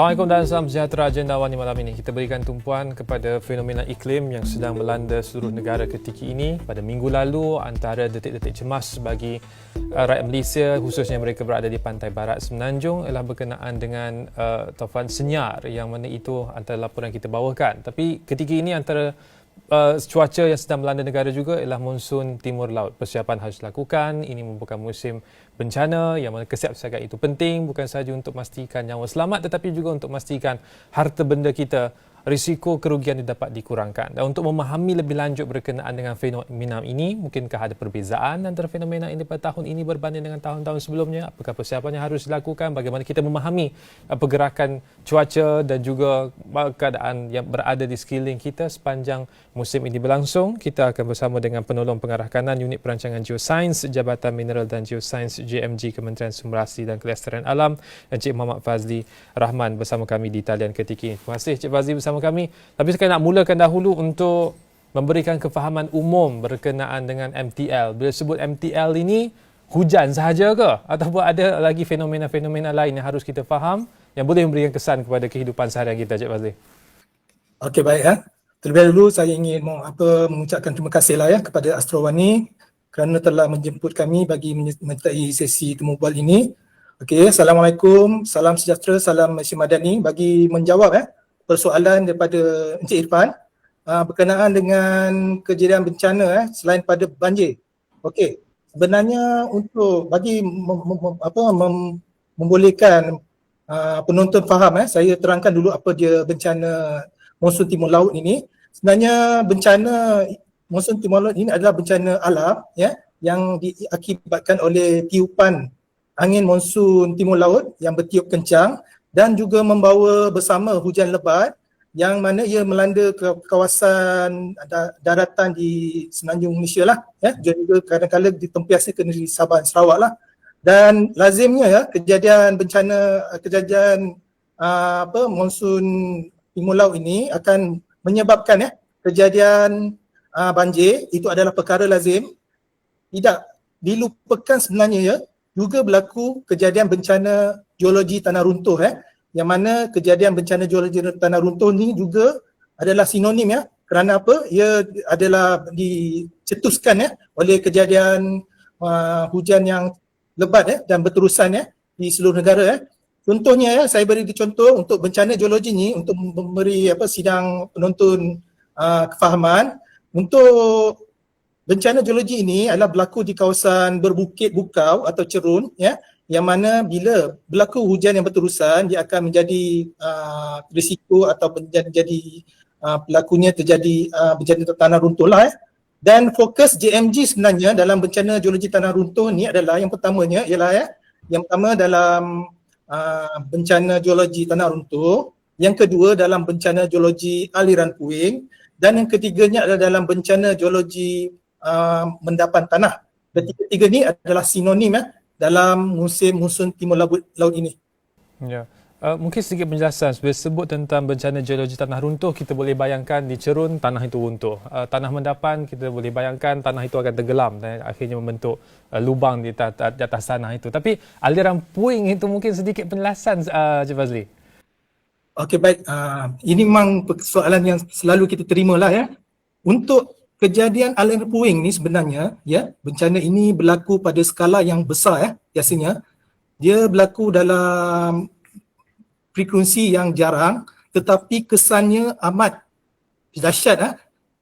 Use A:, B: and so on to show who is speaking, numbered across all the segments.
A: Assalamualaikum dan salam sejahtera agenda awal malam ini. Kita berikan tumpuan kepada fenomena iklim yang sedang melanda seluruh negara ketika ini. Pada minggu lalu, antara detik-detik cemas bagi uh, rakyat Malaysia, khususnya mereka berada di pantai barat Semenanjung, ialah berkenaan dengan uh, taufan senyar yang mana itu antara laporan kita bawakan. Tapi ketika ini antara uh, cuaca yang sedang melanda negara juga ialah monsun timur laut. Persiapan harus dilakukan. Ini merupakan musim bencana yang mana kesiapsiagaan itu penting bukan sahaja untuk memastikan nyawa selamat tetapi juga untuk memastikan harta benda kita risiko kerugian ini dapat dikurangkan. Dan untuk memahami lebih lanjut berkenaan dengan fenomena ini, mungkinkah ada perbezaan antara fenomena ini pada tahun ini berbanding dengan tahun-tahun sebelumnya? Apakah persiapan yang harus dilakukan? Bagaimana kita memahami uh, pergerakan cuaca dan juga keadaan yang berada di sekeliling kita sepanjang musim ini berlangsung? Kita akan bersama dengan penolong pengarah kanan Unit Perancangan Geosains Jabatan Mineral dan Geosains JMG Kementerian Sumber Asli dan Kelestarian Alam Encik Muhammad Fazli Rahman bersama kami di talian ketika ini. Terima kasih Encik Fazli bersama bersama kami. Tapi saya nak mulakan dahulu untuk memberikan kefahaman umum berkenaan dengan MTL. Bila sebut MTL ini, hujan sahaja ke? Ataupun ada lagi fenomena-fenomena lain yang harus kita faham yang boleh memberikan kesan kepada kehidupan seharian kita, Cik Fazli?
B: Okey, baik. Ya. Terlebih dahulu saya ingin apa, mengucapkan terima kasih lah ya kepada Astrawani kerana telah menjemput kami bagi menyertai sesi temu bual ini. Okey, Assalamualaikum, salam sejahtera, salam Malaysia Madani bagi menjawab ya persoalan daripada Encik Irfan uh, berkenaan dengan kejadian bencana eh, selain pada banjir. Okey, sebenarnya untuk bagi mem, mem, apa mem, membolehkan uh, penonton faham eh, saya terangkan dulu apa dia bencana monsun timur laut ini. Sebenarnya bencana monsun timur laut ini adalah bencana alam ya yang diakibatkan oleh tiupan angin monsun timur laut yang bertiup kencang dan juga membawa bersama hujan lebat yang mana ia melanda ke kawasan daratan di Semenanjung Malaysia lah ya. Juga kadang-kadang ditempiasnya ke negeri Sabah dan Sarawak lah. Dan lazimnya ya kejadian bencana kejadian uh, apa monsun timur laut ini akan menyebabkan ya kejadian uh, banjir. Itu adalah perkara lazim. Tidak dilupakan sebenarnya ya juga berlaku kejadian bencana geologi tanah runtuh eh. Yang mana kejadian bencana geologi tanah runtuh ni juga adalah sinonim ya. Kerana apa? Ia adalah dicetuskan ya oleh kejadian uh, hujan yang lebat ya dan berterusan ya di seluruh negara ya contohnya ya saya beri contoh untuk bencana geologi ni untuk memberi apa sidang penonton uh, kefahaman. Untuk bencana geologi ini adalah berlaku di kawasan berbukit bukau atau cerun ya yang mana bila berlaku hujan yang berterusan dia akan menjadi uh, risiko atau menjadi jadi uh, pelakunya terjadi uh, bencana tanah runtuh lah eh. Dan fokus JMG sebenarnya dalam bencana geologi tanah runtuh ni adalah yang pertamanya ialah ya, yang pertama dalam uh, bencana geologi tanah runtuh, yang kedua dalam bencana geologi aliran puing dan yang ketiganya adalah dalam bencana geologi uh, mendapan tanah. Dan tiga-tiga ni adalah sinonim ya dalam musim musim timur laut, laut ini.
A: Ya. Uh, mungkin sedikit penjelasan sebab sebut tentang bencana geologi tanah runtuh kita boleh bayangkan di cerun tanah itu runtuh. Uh, tanah mendapan kita boleh bayangkan tanah itu akan tenggelam dan akhirnya membentuk uh, lubang di, ta- di atas tanah itu. Tapi aliran puing itu mungkin sedikit penjelasan uh, Cik Fazli.
B: Okey baik. Uh, ini memang soalan yang selalu kita terima lah ya. Untuk kejadian aliran puing ni sebenarnya ya bencana ini berlaku pada skala yang besar ya biasanya dia berlaku dalam frekuensi yang jarang tetapi kesannya amat dahsyat ya.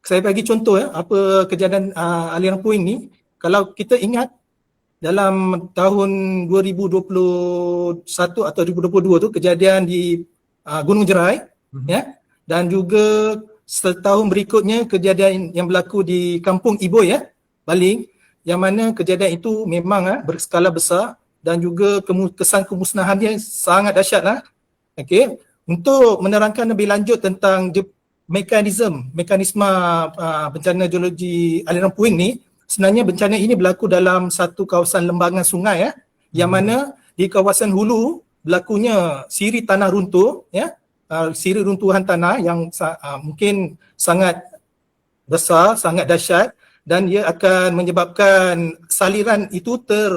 B: Saya bagi contoh ya apa kejadian uh, aliran puing ni kalau kita ingat dalam tahun 2021 atau 2022 tu kejadian di uh, Gunung Jerai mm-hmm. ya dan juga setahun berikutnya kejadian yang berlaku di kampung Ibu ya, Baling yang mana kejadian itu memang ah berskala besar dan juga kesan kemusnahannya sangat dahsyat lah. Okey, untuk menerangkan lebih lanjut tentang mekanisme mekanisme uh, bencana geologi aliran puing ni, sebenarnya bencana ini berlaku dalam satu kawasan lembangan sungai ya, yang hmm. mana di kawasan hulu berlakunya siri tanah runtuh ya uh, siri runtuhan tanah yang uh, mungkin sangat besar, sangat dahsyat dan ia akan menyebabkan saliran itu ter,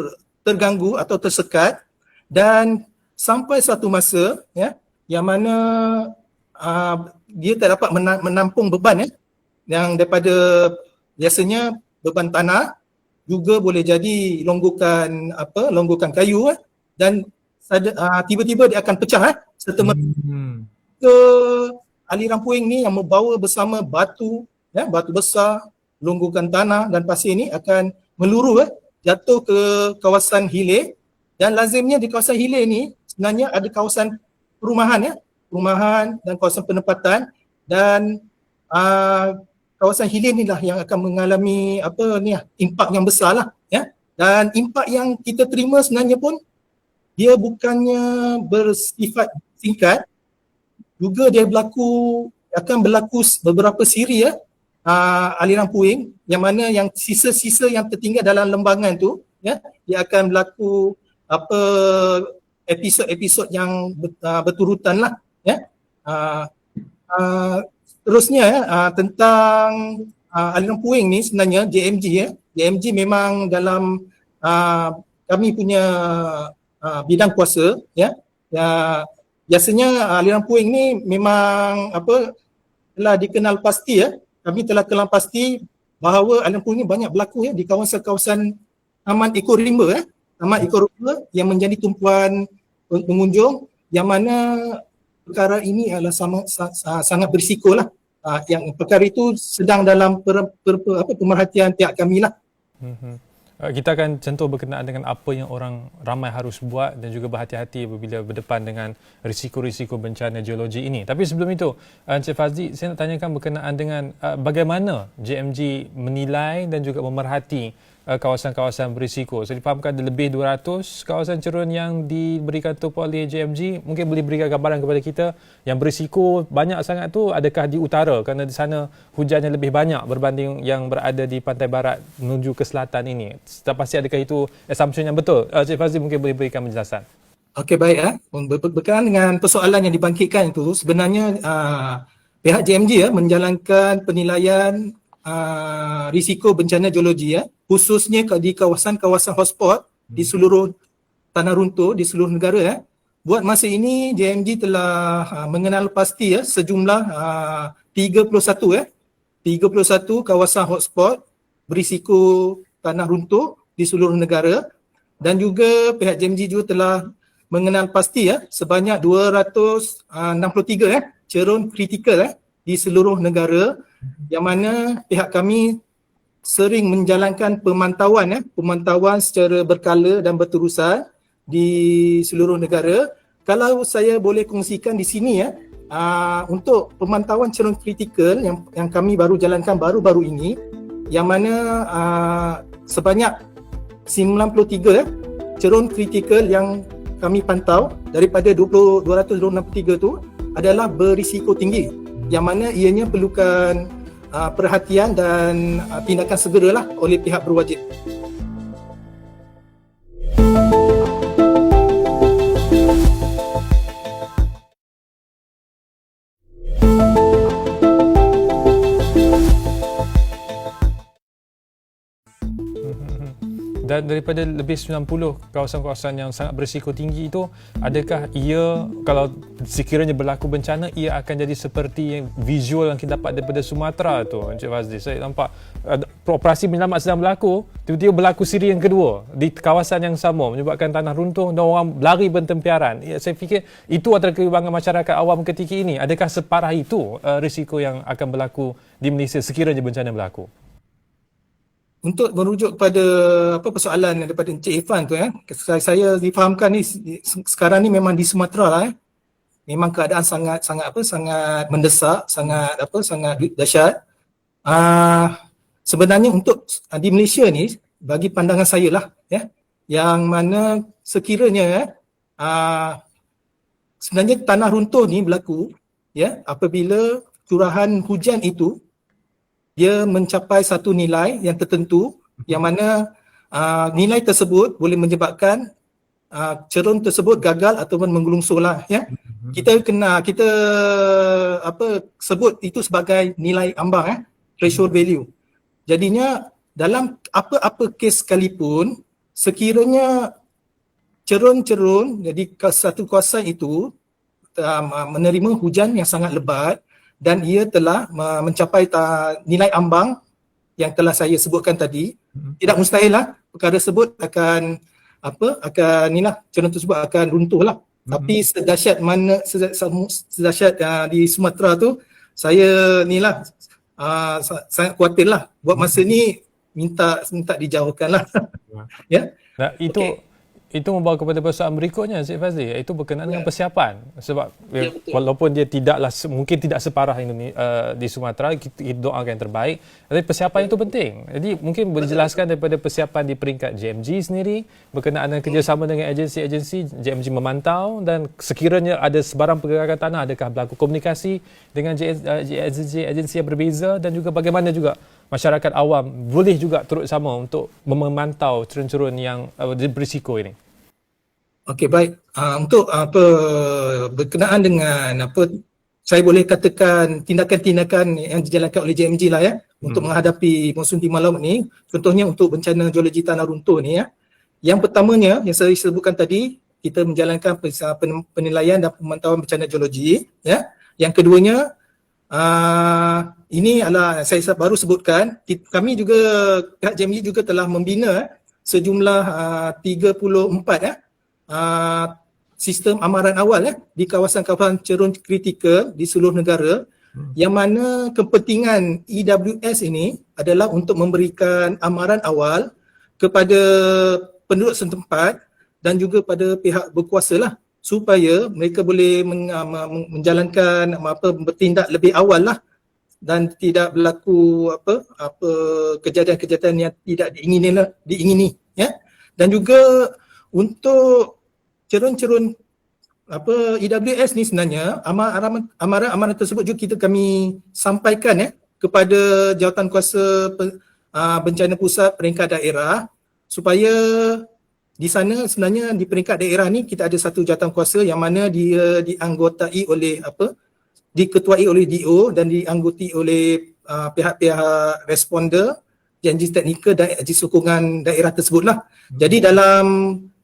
B: terganggu atau tersekat dan sampai satu masa ya yang mana uh, dia tak dapat menampung beban eh yang daripada biasanya beban tanah juga boleh jadi longgokan apa longgokan kayu eh dan uh, tiba-tiba dia akan pecah eh serta hmm. Ke aliran puing ni yang membawa bersama batu ya batu besar longgokan tanah dan pasir ni akan meluruh eh jatuh ke kawasan hilir dan lazimnya di kawasan hilir ni sebenarnya ada kawasan perumahan ya perumahan dan kawasan penempatan dan uh, kawasan hilir ni lah yang akan mengalami apa ni lah, impak yang besar lah ya. Dan impak yang kita terima sebenarnya pun dia bukannya bersifat singkat juga dia berlaku akan berlaku beberapa siri ya uh, aliran puing yang mana yang sisa-sisa yang tertinggal dalam lembangan tu ya dia akan berlaku apa episod-episod yang uh, berturutan lah ya uh, uh, Terusnya uh, tentang uh, aliran puing ni sebenarnya JMG ya. JMG memang dalam uh, kami punya uh, bidang kuasa ya. Ya biasanya aliran puing ni memang apa telah dikenal pasti ya. Kami telah kenal pasti bahawa aliran puing ni banyak berlaku ya di kawasan-kawasan Taman Ekorimba ya. Taman Ekorimba yang menjadi tumpuan pengunjung yang mana perkara ini adalah sama, sa, sa, sangat berisiko lah. Uh, yang perkara itu sedang dalam per, per, per, apa, pemerhatian pihak kami lah.
A: Mm-hmm. Uh, kita akan contoh berkenaan dengan apa yang orang ramai harus buat dan juga berhati-hati apabila berdepan dengan risiko-risiko bencana geologi ini. Tapi sebelum itu, uh, Encik Fazli, saya nak tanyakan berkenaan dengan uh, bagaimana JMG menilai dan juga memerhati uh, kawasan-kawasan berisiko. Saya difahamkan ada lebih 200 kawasan cerun yang diberikan tumpu oleh JMG. Mungkin boleh berikan gambaran kepada kita yang berisiko banyak sangat tu adakah di utara kerana di sana hujannya lebih banyak berbanding yang berada di pantai barat menuju ke selatan ini. Tak pasti adakah itu assumption yang betul? Uh, Cik Fazli mungkin boleh berikan penjelasan.
B: Okey baik ya. Berkaitan dengan persoalan yang dibangkitkan itu sebenarnya uh, pihak JMG ya menjalankan penilaian uh, risiko bencana geologi ya. Khususnya di kawasan-kawasan hotspot hmm. di seluruh tanah runtuh di seluruh negara ya. Buat masa ini JMG telah uh, mengenal pasti ya sejumlah uh, 31 ya. 31 kawasan hotspot berisiko tanah runtuh di seluruh negara. Dan juga pihak JMG juga telah mengenal pasti ya sebanyak 263 ya cerun kritikal ya di seluruh negara yang mana pihak kami sering menjalankan pemantauan ya, pemantauan secara berkala dan berterusan di seluruh negara. Kalau saya boleh kongsikan di sini ya, uh, untuk pemantauan cerun kritikal yang yang kami baru jalankan baru-baru ini yang mana uh, sebanyak 93 ya, cerun kritikal yang kami pantau daripada 20 263 tu adalah berisiko tinggi yang mana ianya perlukan uh, perhatian dan uh, tindakan segeralah oleh pihak berwajib.
A: Dan daripada lebih 90 kawasan-kawasan yang sangat berisiko tinggi itu adakah ia kalau sekiranya berlaku bencana ia akan jadi seperti visual yang kita dapat daripada Sumatera tu Encik Fazli? Saya nampak uh, operasi penyelamat sedang berlaku tiba-tiba berlaku siri yang kedua di kawasan yang sama menyebabkan tanah runtuh dan orang lari bertempiaran. Ya, saya fikir itu adalah kebimbangan masyarakat awam ketika ini. Adakah separah itu uh, risiko yang akan berlaku di Malaysia sekiranya bencana berlaku
B: untuk merujuk kepada apa persoalan daripada Encik Irfan tu ya, saya, saya difahamkan ni sekarang ni memang di Sumatera lah eh. Memang keadaan sangat sangat apa sangat mendesak, sangat apa sangat dahsyat. Ah uh, sebenarnya untuk uh, di Malaysia ni bagi pandangan saya lah ya, yang mana sekiranya ya, uh, sebenarnya tanah runtuh ni berlaku ya apabila curahan hujan itu dia mencapai satu nilai yang tertentu yang mana uh, nilai tersebut boleh menyebabkan uh, cerun tersebut gagal ataupun menggulungsur lah ya. Mhm. Kita kena kita apa sebut itu sebagai nilai ambang eh threshold value. Jadinya dalam apa-apa kes sekalipun sekiranya cerun-cerun jadi satu kawasan itu uh, menerima hujan yang sangat lebat dan ia telah uh, mencapai uh, nilai ambang yang telah saya sebutkan tadi. Hmm. Tidak mustahil lah perkara tersebut akan apa akan inilah cerun tersebut akan runtuh lah. Hmm. Tapi sedahsyat mana sedahsyat uh, di Sumatera tu saya ni lah uh, sangat khawatir lah buat masa ni minta minta dijauhkan lah.
A: ya. Nah, itu okay itu membawa kepada persoalan berikutnya Cik Fazli itu berkenaan ya. dengan persiapan. Sebab ya, walaupun dia tidaklah mungkin tidak separah ini uh, di Sumatera kita, kita doakan yang terbaik tapi persiapan itu penting. Jadi mungkin boleh jelaskan daripada persiapan di peringkat JMG sendiri berkenaan dengan kerjasama dengan agensi-agensi JMG memantau dan sekiranya ada sebarang pergerakan tanah adakah berlaku komunikasi dengan agensi-agensi yang berbeza dan juga bagaimana juga masyarakat awam boleh juga turut sama untuk memantau cerun-cerun yang uh, berisiko ini.
B: Okey baik. Uh, untuk apa berkenaan dengan apa saya boleh katakan tindakan-tindakan yang dijalankan oleh JMG lah ya hmm. untuk menghadapi musim timur laut ni contohnya untuk bencana geologi tanah runtuh ni ya. Yang pertamanya yang saya sebutkan tadi kita menjalankan penilaian dan pemantauan bencana geologi ya. Yang keduanya uh, ini adalah saya baru sebutkan kami juga pihak JMG juga telah membina sejumlah uh, 34 ya uh, sistem amaran awal ya di kawasan-kawasan cerun kritikal di seluruh negara hmm. yang mana kepentingan EWS ini adalah untuk memberikan amaran awal kepada penduduk setempat dan juga pada pihak berkuasa lah supaya mereka boleh men, uh, menjalankan apa bertindak lebih awal lah. Dan tidak berlaku apa apa kejadian-kejadian yang tidak diingini diingini ya. Dan juga untuk cerun-cerun apa EWS ni sebenarnya amaran amaran tersebut juga kita kami sampaikan ya kepada jawatan kuasa bencana pusat peringkat daerah supaya di sana sebenarnya di peringkat daerah ni kita ada satu jawatan kuasa yang mana dia dianggotai oleh apa diketuai oleh DO dan dianggoti oleh uh, pihak-pihak responder janji teknikal dan janji sokongan daerah tersebutlah. Hmm. Jadi dalam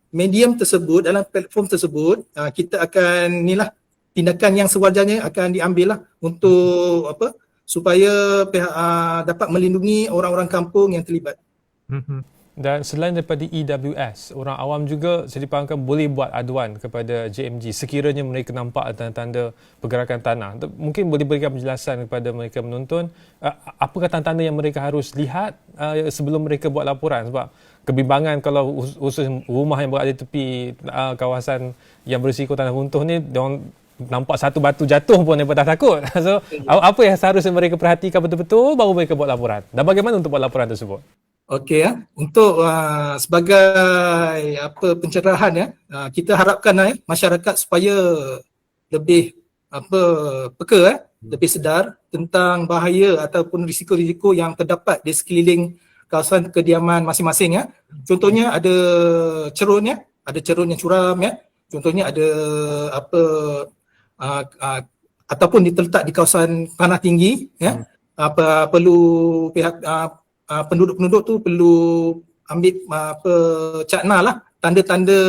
B: medium tersebut, dalam platform tersebut, uh, kita akan inilah tindakan yang sewajarnya akan diambil lah untuk apa supaya pihak uh, dapat melindungi orang-orang kampung yang terlibat.
A: Hmm. Dan selain daripada EWS, orang awam juga saya dipahamkan boleh buat aduan kepada JMG sekiranya mereka nampak tanda-tanda pergerakan tanah. Mungkin boleh berikan penjelasan kepada mereka menonton uh, apakah tanda-tanda yang mereka harus lihat uh, sebelum mereka buat laporan sebab kebimbangan kalau khusus rumah yang berada di tepi uh, kawasan yang berisiko tanah runtuh ni diorang nampak satu batu jatuh pun mereka dah takut. So apa yang seharusnya mereka perhatikan betul-betul baru mereka buat laporan. Dan bagaimana untuk buat laporan tersebut?
B: Okey ya. Untuk uh, sebagai apa pencerahan ya, uh, kita harapkan ya masyarakat supaya lebih apa peka eh, lebih sedar tentang bahaya ataupun risiko-risiko yang terdapat di sekeliling kawasan kediaman masing-masing ya. Contohnya ada cerun ya, ada cerun yang curam ya. Contohnya ada apa uh, uh, ataupun terletak di kawasan tanah tinggi ya. Hmm. Apa perlu pihak uh, uh, penduduk-penduduk tu perlu ambil uh, apa cakna lah tanda-tanda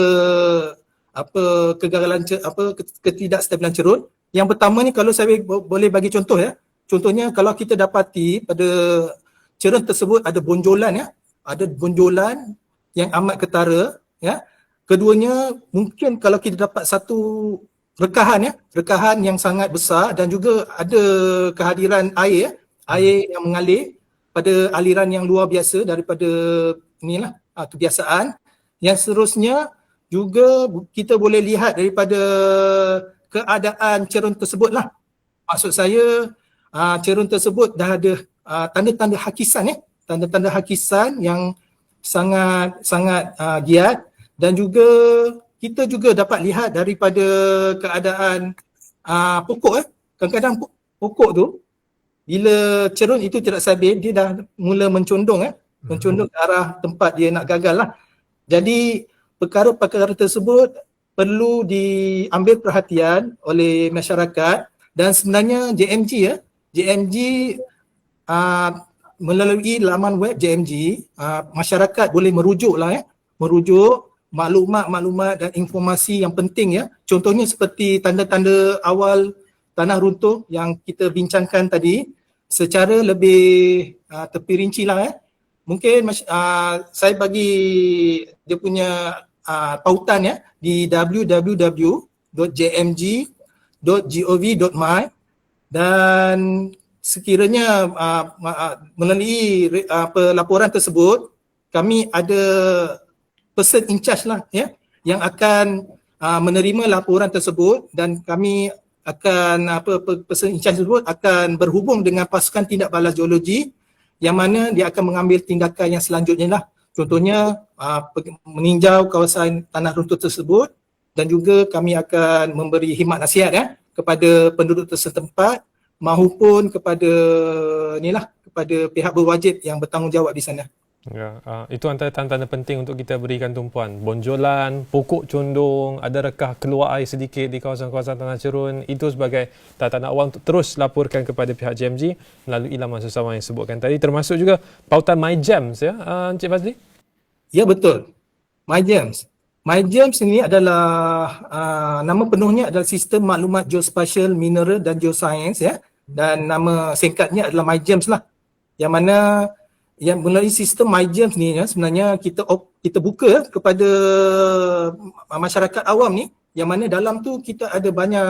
B: apa kegagalan apa ketidakstabilan cerun. Yang pertama ni kalau saya boleh bagi contoh ya. Contohnya kalau kita dapati pada cerun tersebut ada bonjolan ya. Ada bonjolan yang amat ketara ya. Keduanya mungkin kalau kita dapat satu rekahan ya, rekahan yang sangat besar dan juga ada kehadiran air ya, air yang mengalir pada aliran yang luar biasa daripada inilah uh, kebiasaan. Yang seterusnya juga kita boleh lihat daripada keadaan cerun tersebut lah. Maksud saya uh, cerun tersebut dah ada uh, tanda-tanda hakisan ya. Tanda-tanda hakisan yang sangat sangat uh, giat dan juga kita juga dapat lihat daripada keadaan uh, pokok eh. Kadang-kadang pokok tu bila cerun itu tidak stabil dia dah mula mencondong eh. Mencondong ke arah tempat dia nak gagal lah. Jadi perkara-perkara tersebut perlu diambil perhatian oleh masyarakat dan sebenarnya JMG ya JMG uh, melalui laman web JMG uh, masyarakat boleh merujuk lah eh. Merujuk maklumat-maklumat dan informasi yang penting ya. Contohnya seperti tanda-tanda awal tanah runtuh yang kita bincangkan tadi secara lebih uh, terperinci lah eh. Mungkin uh, saya bagi dia punya uh, pautan ya di www.jmg.gov.my dan sekiranya uh, uh, melalui uh, laporan tersebut kami ada person in charge lah ya yang akan uh, menerima laporan tersebut dan kami akan apa person in charge tersebut akan berhubung dengan pasukan tindak balas geologi yang mana dia akan mengambil tindakan yang selanjutnya lah. Contohnya uh, meninjau kawasan tanah runtuh tersebut dan juga kami akan memberi khidmat nasihat ya kepada penduduk setempat maupun kepada inilah kepada pihak berwajib yang bertanggungjawab di sana.
A: Ya, uh, itu antara tanda-tanda penting untuk kita berikan tumpuan. Bonjolan, pokok condong, ada rekah keluar air sedikit di kawasan-kawasan tanah cerun. Itu sebagai tanda-tanda awal untuk terus laporkan kepada pihak JMG melalui laman sesama yang disebutkan tadi. Termasuk juga pautan MyGems ya, uh, Encik Fazli?
B: Ya, betul. MyGems. MyGems ini adalah uh, nama penuhnya adalah Sistem Maklumat Geospatial Mineral dan Geoscience ya. Dan nama singkatnya adalah MyGems lah. Yang mana yang melalui sistem MyGems ni ya, sebenarnya kita op, kita buka kepada masyarakat awam ni yang mana dalam tu kita ada banyak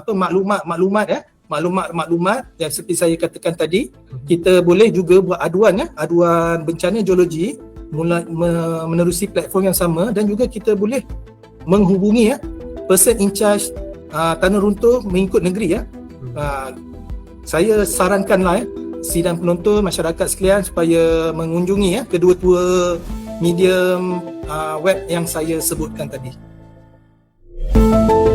B: apa maklumat-maklumat ya. Maklumat-maklumat yang seperti saya katakan tadi kita boleh juga buat aduan ya. Aduan bencana geologi mula, menerusi platform yang sama dan juga kita boleh menghubungi ya person in charge uh, tanah runtuh mengikut negeri ya. Uh, saya sarankanlah ya sidang penonton masyarakat sekalian supaya mengunjungi ya kedua-dua medium uh, web yang saya sebutkan tadi.
A: Ya,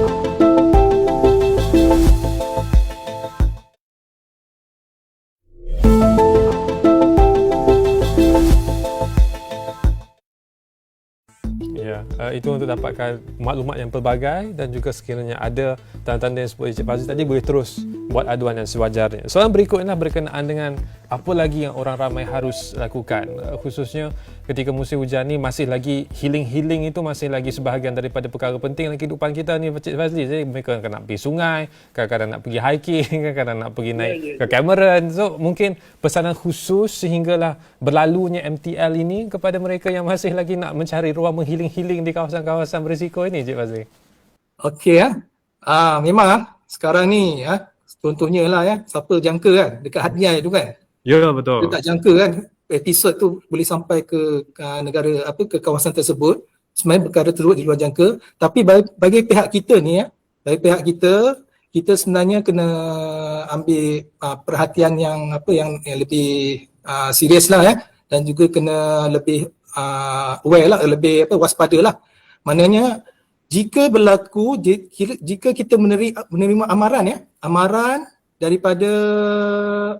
A: uh, itu untuk dapatkan maklumat yang pelbagai dan juga sekiranya ada tanda-tanda yang sebut Encik Fazli tadi boleh terus buat aduan yang sewajarnya. Soalan berikutnya berkenaan dengan apa lagi yang orang ramai harus lakukan uh, khususnya ketika musim hujan ni masih lagi healing-healing itu masih lagi sebahagian daripada perkara penting dalam kehidupan kita ni Encik Fazli. Jadi mereka nak pergi sungai, kadang-kadang nak pergi hiking, kadang-kadang nak pergi naik ke Cameron. So mungkin pesanan khusus sehinggalah berlalunya MTL ini kepada mereka yang masih lagi nak mencari ruang menghealing-healing di kawasan-kawasan berisiko ini Encik Fazli.
B: Okey ya. Ah memang ah sekarang ni ya contohnya lah ya siapa jangka kan dekat Hadniai tu kan
A: Ya betul.
B: Kita tak jangka kan episod tu boleh sampai ke, ke negara apa ke kawasan tersebut. Sebenarnya perkara tersebut di luar jangka. Tapi bagi, bagi pihak kita ni ya, bagi pihak kita, kita sebenarnya kena ambil uh, perhatian yang apa yang, yang lebih uh, serius lah ya. Dan juga kena lebih uh, aware lah, lebih apa waspada lah. Maknanya jika berlaku, jika kita menerima, menerima amaran ya, amaran daripada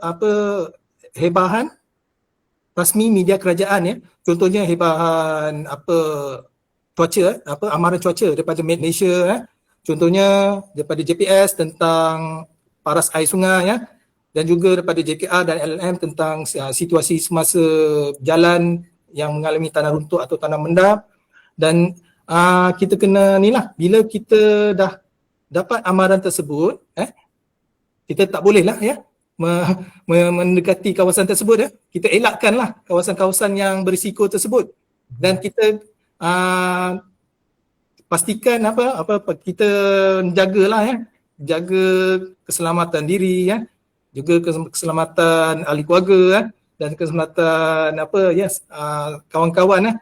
B: apa hebahan rasmi media kerajaan ya. Contohnya hebahan apa cuaca apa amaran cuaca daripada Malaysia ya. Contohnya daripada JPS tentang paras air sungai ya. Dan juga daripada JKR dan LLM tentang uh, situasi semasa jalan yang mengalami tanah runtuh atau tanah mendap dan uh, kita kena ni lah bila kita dah dapat amaran tersebut eh kita tak boleh lah ya mendekati kawasan tersebut ya. Kita elakkanlah kawasan-kawasan yang berisiko tersebut. Dan kita uh, pastikan apa apa kita jagalah ya. Jaga keselamatan diri ya. Juga keselamatan ahli keluarga ya dan keselamatan apa yes, uh, kawan-kawan ya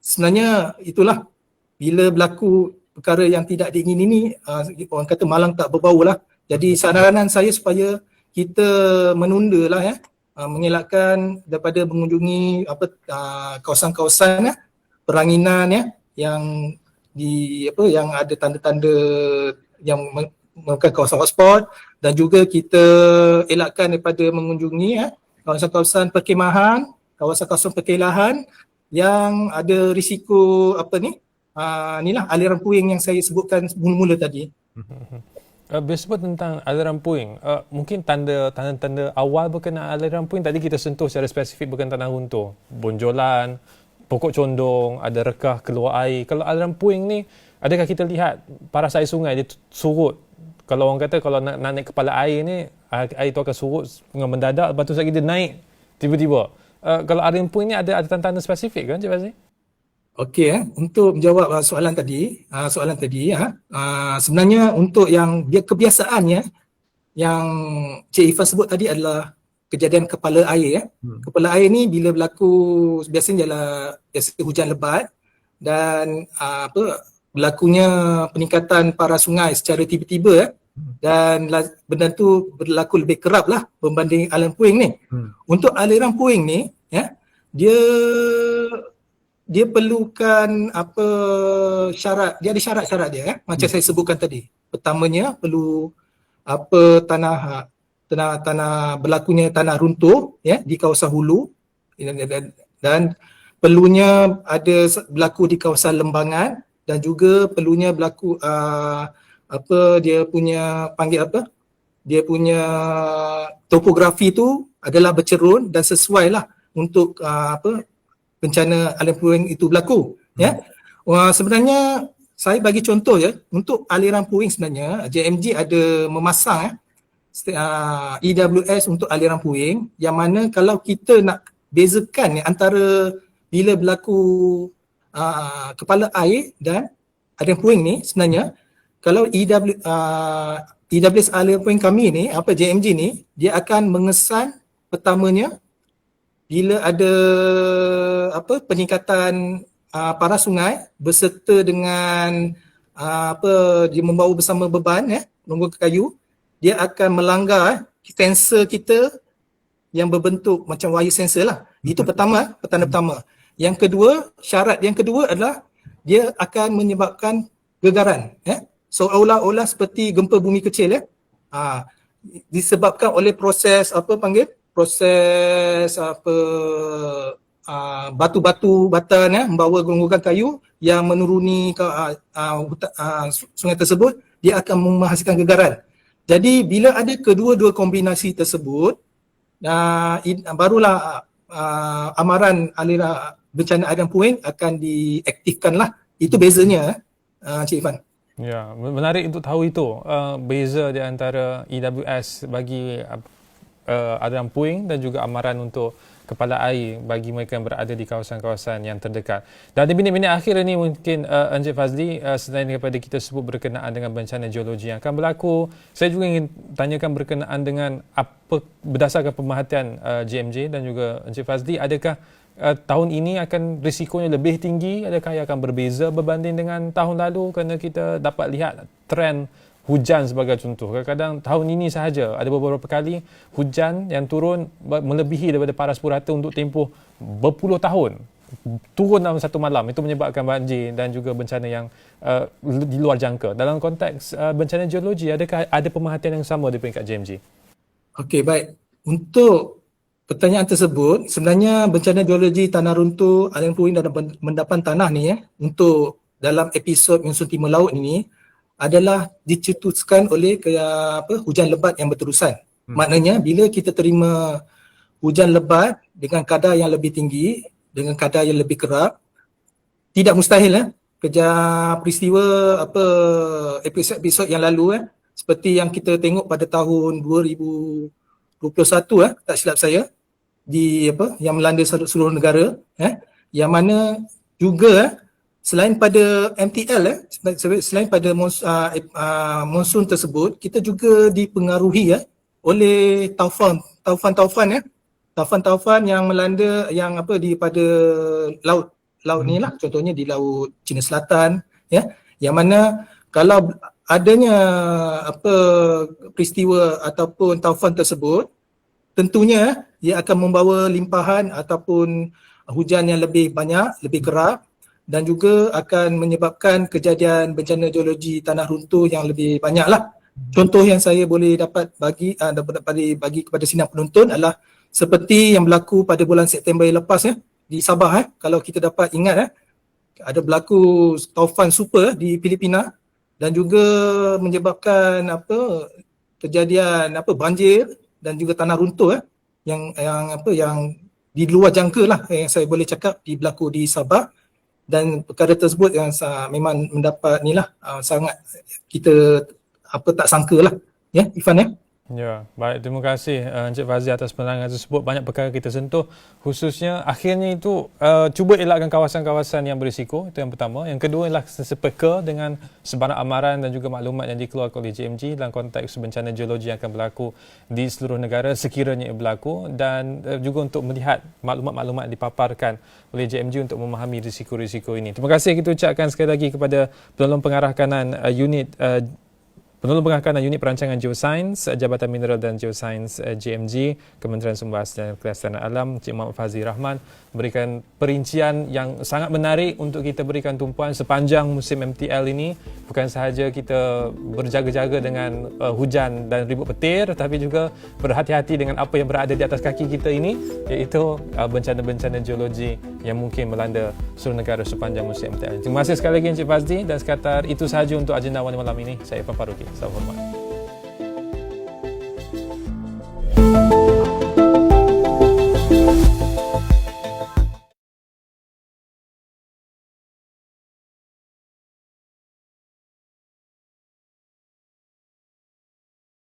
B: sebenarnya itulah. Bila berlaku perkara yang tidak diingini ini uh, orang kata malang tak berbau lah jadi saranan saya supaya kita menunda lah ya uh, mengelakkan daripada mengunjungi apa uh, kawasan-kawasan ya peranginan ya yang di apa yang ada tanda-tanda yang merupakan kawasan hotspot. Dan juga kita elakkan daripada mengunjungi ya kawasan-kawasan perkemahan, kawasan-kawasan perkelahan yang ada risiko apa ni? Ah uh, inilah aliran puing yang saya sebutkan mula-mula tadi.
A: Uh, bila sebut tentang aliran puing, uh, mungkin tanda tanda-tanda awal berkenaan aliran puing tadi kita sentuh secara spesifik berkenaan tanah runtuh, bonjolan, pokok condong, ada rekah keluar air. Kalau aliran puing ni, adakah kita lihat paras air sungai dia surut? Kalau orang kata kalau nak, nak naik kepala air ni, air tu akan surut dengan mendadak, lepas tu dia naik tiba-tiba. Uh, kalau aliran puing ni ada ada tanda-tanda spesifik kan Cik Fazli?
B: Okey eh untuk menjawab uh, soalan tadi uh, soalan tadi ya uh, sebenarnya untuk yang dia kebiasaannya yang Cik Ifan sebut tadi adalah kejadian kepala air ya. Hmm. Kepala air ni bila berlaku biasanya ialah biasa hujan lebat dan uh, apa berlakunya peningkatan para sungai secara tiba-tiba ya. Dan benda tu berlaku lebih kerap lah berbanding aliran puing ni. Hmm. Untuk aliran puing ni ya dia dia perlukan apa syarat dia ada syarat-syarat dia ya macam hmm. saya sebutkan tadi. Pertamanya perlu apa tanah tanah tanah berlakunya tanah runtuh ya di kawasan hulu dan, dan, dan perlunya ada berlaku di kawasan lembangan dan juga perlunya berlaku uh, apa dia punya panggil apa? Dia punya topografi tu adalah bercerun dan sesuai lah untuk uh, apa bencana alam puing itu berlaku ya. Uh, sebenarnya saya bagi contoh ya untuk aliran puing sebenarnya JMG ada memasang ya uh, EWS untuk aliran puing yang mana kalau kita nak bezakan ya, antara bila berlaku uh, kepala air dan aliran puing ni sebenarnya kalau EW, uh, EWS puing kami ni apa JMG ni dia akan mengesan pertamanya bila ada apa peningkatan uh, para sungai berserta dengan uh, apa dia membawa bersama beban ya nombor kayu dia akan melanggar eh, sensor kita yang berbentuk macam wire sensor lah. Itu pertama, petanda pertama. Yang kedua, syarat yang kedua adalah dia akan menyebabkan gegaran. Eh? Seolah-olah seperti gempa bumi kecil. Eh? Ha, disebabkan oleh proses apa panggil? Proses apa uh, batu-batu batan ya, membawa gonggongan kayu yang menuruni ke uh, uh, uh, sungai tersebut, dia akan menghasilkan gegaran. Jadi bila ada kedua-dua kombinasi tersebut, uh, in, barulah uh, amaran aliran bencana air dan puing akan diaktifkanlah. Itu bezanya, uh, Cik Ifan.
A: Ya, menarik untuk tahu itu uh, beza di antara EWS bagi uh, aliran puing dan juga amaran untuk kepala air bagi mereka yang berada di kawasan-kawasan yang terdekat. Dan di minit-minit akhir ini mungkin uh, Encik Fazli uh, selain daripada kita sebut berkenaan dengan bencana geologi yang akan berlaku, saya juga ingin tanyakan berkenaan dengan apa berdasarkan pemerhatian uh, JMJ dan juga Encik Fazli, adakah uh, tahun ini akan risikonya lebih tinggi? Adakah ia akan berbeza berbanding dengan tahun lalu kerana kita dapat lihat trend hujan sebagai contoh. Kadang-kadang tahun ini sahaja ada beberapa kali hujan yang turun melebihi daripada paras purata untuk tempoh berpuluh tahun. Turun dalam satu malam itu menyebabkan banjir dan juga bencana yang uh, di luar jangka. Dalam konteks uh, bencana geologi adakah ada pemerhatian yang sama di peringkat JMG?
B: Okey baik. Untuk pertanyaan tersebut sebenarnya bencana geologi tanah runtuh, aliran puing dan mendapan tanah ni ya untuk dalam episod Monsun Timur Laut ini adalah dicetuskan oleh ke, apa hujan lebat yang berterusan. Hmm. Maknanya bila kita terima hujan lebat dengan kadar yang lebih tinggi, dengan kadar yang lebih kerap, tidak mustahil eh kerja peristiwa apa episod-episod yang lalu eh seperti yang kita tengok pada tahun 2021 eh tak silap saya di apa yang melanda seluruh negara eh yang mana juga eh, selain pada MTL eh selain pada monsun, uh, uh, monsun tersebut kita juga dipengaruhi eh oleh taufan taufan taufan ya taufan taufan yang melanda yang apa di pada laut laut ni lah. Contohnya di laut Cina Selatan ya. Yang mana kalau adanya apa peristiwa ataupun taufan tersebut tentunya ia akan membawa limpahan ataupun hujan yang lebih banyak lebih kerap dan juga akan menyebabkan kejadian bencana geologi tanah runtuh yang lebih banyak lah. Contoh yang saya boleh dapat bagi uh, dapat bagi, bagi kepada sinang penonton adalah seperti yang berlaku pada bulan September yang lepas ya di Sabah eh kalau kita dapat ingat eh ada berlaku taufan super di Filipina dan juga menyebabkan apa kejadian apa banjir dan juga tanah runtuh eh. Yang yang apa yang di luar jangka lah yang saya boleh cakap di berlaku di Sabah. Dan perkara tersebut yang sa- memang mendapat ni lah uh, sangat kita apa tak sangka lah. Ya Ifan ya
A: Ya, baik. Terima kasih uh, Encik Fazli atas penerangan tersebut. Banyak perkara kita sentuh. Khususnya akhirnya itu uh, cuba elakkan kawasan-kawasan yang berisiko. Itu yang pertama. Yang kedua ialah sepeka dengan sebarang amaran dan juga maklumat yang dikeluarkan oleh JMG dalam konteks bencana geologi yang akan berlaku di seluruh negara sekiranya ia berlaku dan uh, juga untuk melihat maklumat-maklumat dipaparkan oleh JMG untuk memahami risiko-risiko ini. Terima kasih kita ucapkan sekali lagi kepada penolong pengarah kanan uh, unit uh, Penolong Pengarahkanan Unit Perancangan Geosains, Jabatan Mineral dan Geosains eh, JMG, Kementerian Sumber Asli dan Kelestarian Alam, Cik Muhammad Fazli Rahman berikan perincian yang sangat menarik untuk kita berikan tumpuan sepanjang musim MTL ini. Bukan sahaja kita berjaga-jaga dengan uh, hujan dan ribut petir, tetapi juga berhati-hati dengan apa yang berada di atas kaki kita ini, iaitu uh, bencana-bencana geologi yang mungkin melanda seluruh negara sepanjang musim MTL. Terima kasih sekali lagi Encik Fazli dan sekadar itu sahaja untuk agenda awal malam ini. Saya Irfan Faruqi. Salam hormat.